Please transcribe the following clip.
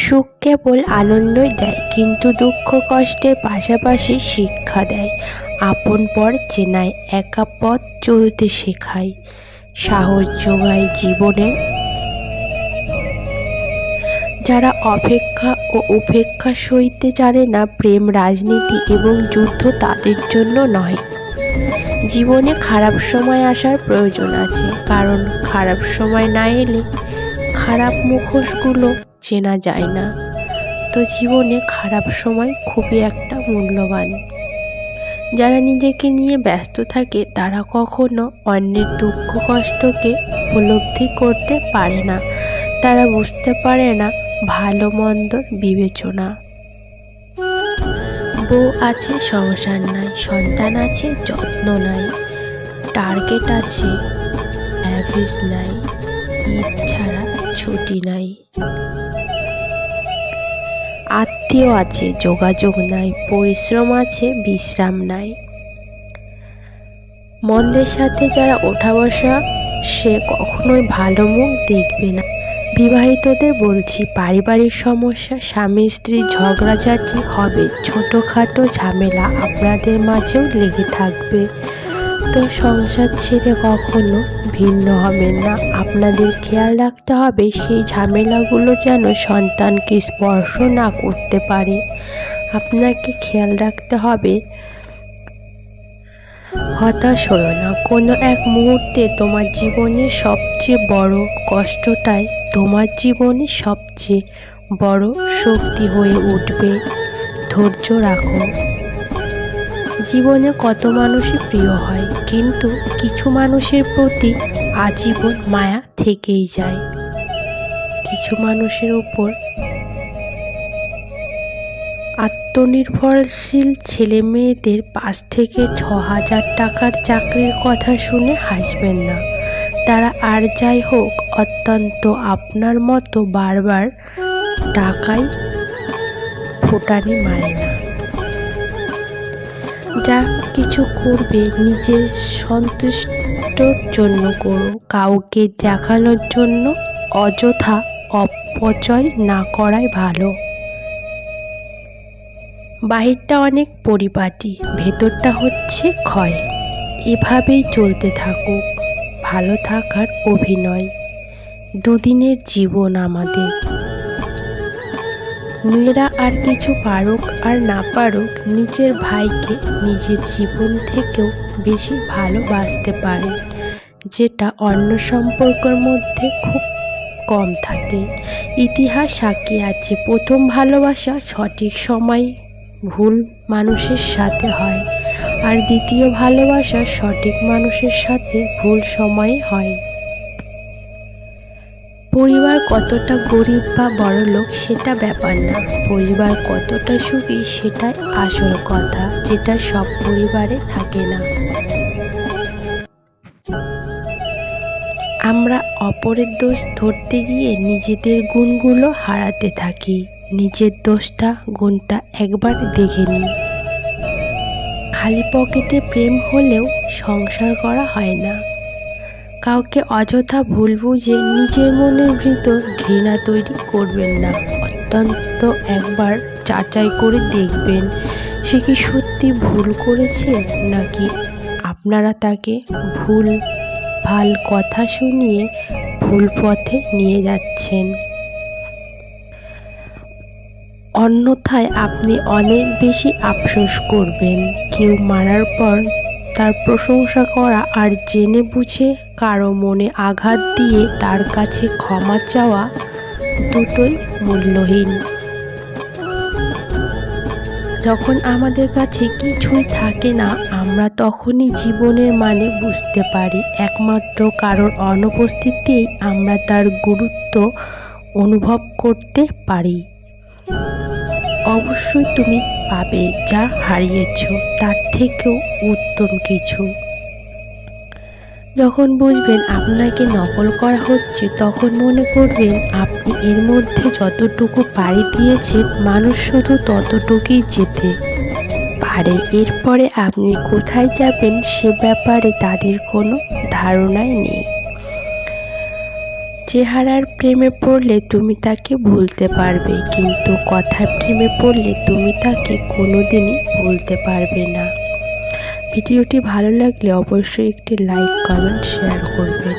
সুখ কেবল আনন্দই দেয়, কিন্তু দুঃখ কষ্টের পাশাপাশি শিক্ষা দেয়। আপন পর চেনায়, একা পথ চলতে শেখায়। সাহস যোগায় জীবনের যারা অপেক্ষা ও উপেক্ষা সইতে জানে না, প্রেম, রাজনীতি এবং যুদ্ধ তাদের জন্য নয়। জীবনে খারাপ সময় আসার প্রয়োজন আছে, কারণ খারাপ সময় না এলে খারাপ মুখোশগুলো চেনা যায় না। তো জীবনে খারাপ সময় খুবই একটা মূল্যবান। যারা নিজেকে নিয়ে ব্যস্ত থাকে, তারা কখনো অন্যের দুঃখ, কষ্টকে উপলব্ধি করতে পারে না। তারা বুঝতে পারে না ভালো, মন্দর বিবেচনা। বউ আছে, সংসার নাই, সন্তান আছে, যত্ন নাই, টার্গেট আছে অ্যাভিস নাই। ঈদ ছাড়া ছুটি নাই। আত্মীয় আছে, যোগাযোগ নাই, পরিশ্রম আছে, বিশ্রাম নাই। মন্দের সাথে যারা ওঠা বসা, সে কখনোই ভালো মুখ দেখবে না। বিবাহিতদের বলছি, পারিবারিক সমস্যা, স্বামী স্ত্রীর ঝগড়াঝাটি হবে, ছোটোখাটো ঝামেলা আপনাদের মাঝেও লেগে থাকবে। তো সংসার ছেড়ে কখনো ভিন্ন হবেন না। আপনাদের খেয়াল রাখতে হবে, সেই ঝামেলাগুলো যেন সন্তানকে স্পর্শ না করতে পারে। আপনাকে খেয়াল রাখতে হবে, হতাশ হলো না। কোনো এক মুহূর্তে তোমার জীবনের সবচেয়ে বড় কষ্টটাই তোমার জীবনে সবচেয়ে বড় শক্তি হয়ে উঠবে। ধৈর্য রাখো। জীবনে কত মানুষই প্রিয় হয়, কিন্তু কিছু মানুষের প্রতি আজীবন মায়া থেকেই যায়। কিছু মানুষের ওপর আত্মনির্ভরশীল ছেলে মেয়েদের পাঁচ থেকে ছ হাজার টাকার চাকরির কথা শুনে হাসবেন না। তারা আর যাই হোক, অত্যন্ত আপনার মতো বারবার টাকায় ফোটানি মারে না। যা কিছু করবে, নিজের সন্তুষ্টর জন্য করো। কাউকে দেখানোর জন্য অযথা অপচয় না করাই ভালো। বাহিরটা অনেক পরিপাটি, ভেতরটা হচ্ছে ক্ষয়। এভাবেই চলতে থাকুক ভালো থাকার অভিনয়। দুদিনের জীবন আমাদের। মেয়েরা আর কিছু পারুক আর না পারুক নিজের ভাইকে নিজের জীবন থেকেও বেশি ভালোবাসতে পারে, যেটা অন্য সম্পর্কের মধ্যে খুব কম থাকে। ইতিহাস সাক্ষী আছে, প্রথম ভালোবাসা সঠিক সময় ভুল মানুষের সাথে হয় আর দ্বিতীয় ভালোবাসা সঠিক মানুষের সাথে ভুল সময়ে হয়। পরিবার কতটা গরিব বা বড়লোক সেটা ব্যাপার না। পরিবার কতটা সুখী সেটাই আসল কথা, যেটা সব পরিবারে থাকে না। আমরা অপরের দোষ ধরতে গিয়ে নিজেদের গুণগুলো হারাতে থাকি। নিজের দোষটা, গুণটা একবার দেখে নিই। খালি পকেটে প্রেম হলেও সংসার করা হয় না। কাউকে অযথা ভুল বুঝে নিজের মনের ভিতর ঘৃণা তৈরি করবেন না। অত্যন্ত একবার যাচাই করে দেখবেন সে কি সত্যি ভুল করেছে নাকি আপনারা তাকে ভুল, ভালো কথা শুনিয়ে ভুল পথে নিয়ে যাচ্ছেন। অন্যথায় আপনি অনেক বেশি আফসোস করবেন। কেউ মারার পর তার প্রশংসা করা আর জেনে বুঝে কারও মনে আঘাত দিয়ে তার কাছে ক্ষমা চাওয়া দুটোই মূল্যহীন। যখন আমাদের কাছে কিছুই থাকে না, আমরা তখনই জীবনের মানে বুঝতে পারি। একমাত্র কারোর অনুপস্থিতিতেই আমরা তার গুরুত্ব অনুভব করতে পারি। অবশ্যই তুমি পাবে যা হারিয়েছ, তার থেকেও উত্তম কিছু। যখন বুঝবেন আপনাকে নকল করা হচ্ছে, তখন মনে করবেন আপনি এর মধ্যে যতটুকু পাড়ি দিয়েছেন, মানুষ শুধু ততটুকুই যেতে পারে। এরপরে আপনি কোথায় যাবেন, সে ব্যাপারে তাদের কোনো ধারণাই নেই। চেহারার প্রেমে পড়লে তুমি তাকে ভুলতে পারবে, কিন্তু কথার প্রেমে পড়লে তুমি তাকে কোনোদিনই ভুলতে পারবে না। ভিডিওটি ভালো লাগলে অবশ্যই একটি লাইক, কমেন্ট, শেয়ার করবেন।